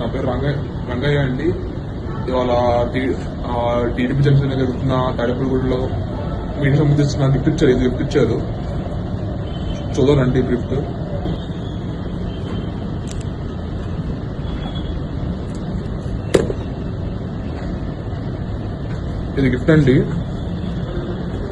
నా పేరు రంగయ్య రంగయ్య అండి. ఇవాళ టీడీపీ జనసేన జరుగుతున్న తాడేపల్లిగూడలో మీడియా సంబంధించిన గిఫ్ట్ ఇచ్చారు ఇది గిఫ్ట్ ఇచ్చారు చూద్దానండి గిఫ్ట్ ఇది గిఫ్ట్ అండి.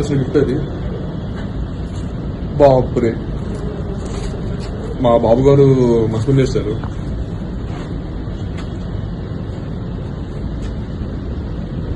అసలు గిఫ్ట్ అది. బాపురే. మా బాబు గారు మస్కూల్ చేస్తారు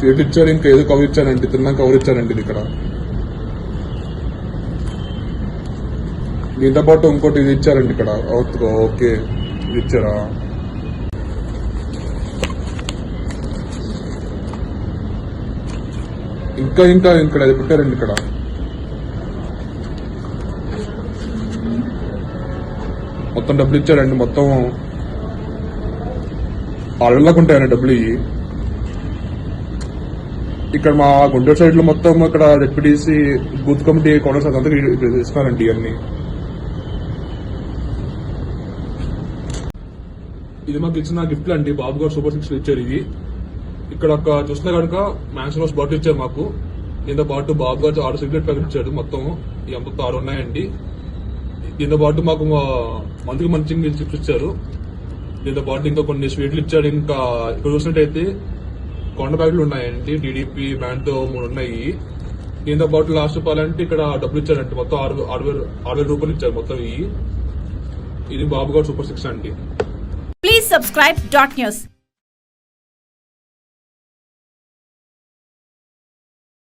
సీట్ ఇచ్చారు ఇంకా ఏదో కవర్ ఇచ్చారండి తిన్నాక కవర్ ఇచ్చారండి ఇది ఇక్కడ. దీంతో పాటు ఇంకోటి ఇది ఇచ్చారండి ఇక్కడ. ఓకే ఇది ఇచ్చారా? ఇంకా ఇంకా ఇక్కడ అది పెట్టారండి ఇక్కడ. మొత్తం డబ్బులు ఇచ్చారండి మొత్తం. ఆరు ఉంటాయండి డబ్బులు ఇవి. ఇక్కడ మా గుంటూరు సైడ్లో మొత్తం ఇక్కడ డిప్యూటీసీ బూత్ కమిటీ కౌన్సిల్ అదంతా ఇక్కడ ఇస్తున్నారండి ఇవన్నీ ఇది మాకు ఇచ్చిన గిఫ్ట్లు అండి. బాబు గారు సూపర్ సిక్స్ ఇచ్చారు ఇది ఇక్కడ ఒక చూస్తే కనుక మ్యాన్షన్ హౌస్ బాటిల్ ఇచ్చారు మాకు. దీంతో పాటు బాబు గారు ఆరు సిగరెట్ ప్యాకెట్ ఇచ్చాడు మొత్తం. ఎంత మొత్తం ఆరు ఉన్నాయండి. దీంతో పాటు మాకు మంత్కి మంచి చిప్స్ ఇచ్చారు. దీంతో పాటు ఇంకా కొన్ని స్వీట్లు ఇచ్చాడు. ఇంకా ఇక్కడ చూసినట్టయితే కొండ బ్యాగులు ఉన్నాయండి టీడీపీ బ్యాండ్తో మూడు ఉన్నాయి. దీంతో పాటు లాస్ట్ చెప్పాలంటే ఇక్కడ డబ్బులు ఇచ్చారంటే. మొత్తం ఆరు ఆరు వేలు ఆరు వేల రూపాయలు ఇచ్చారు మొత్తం ఇది బాబు గారు సూపర్ సిక్స్ అండి. Please subscribe dot news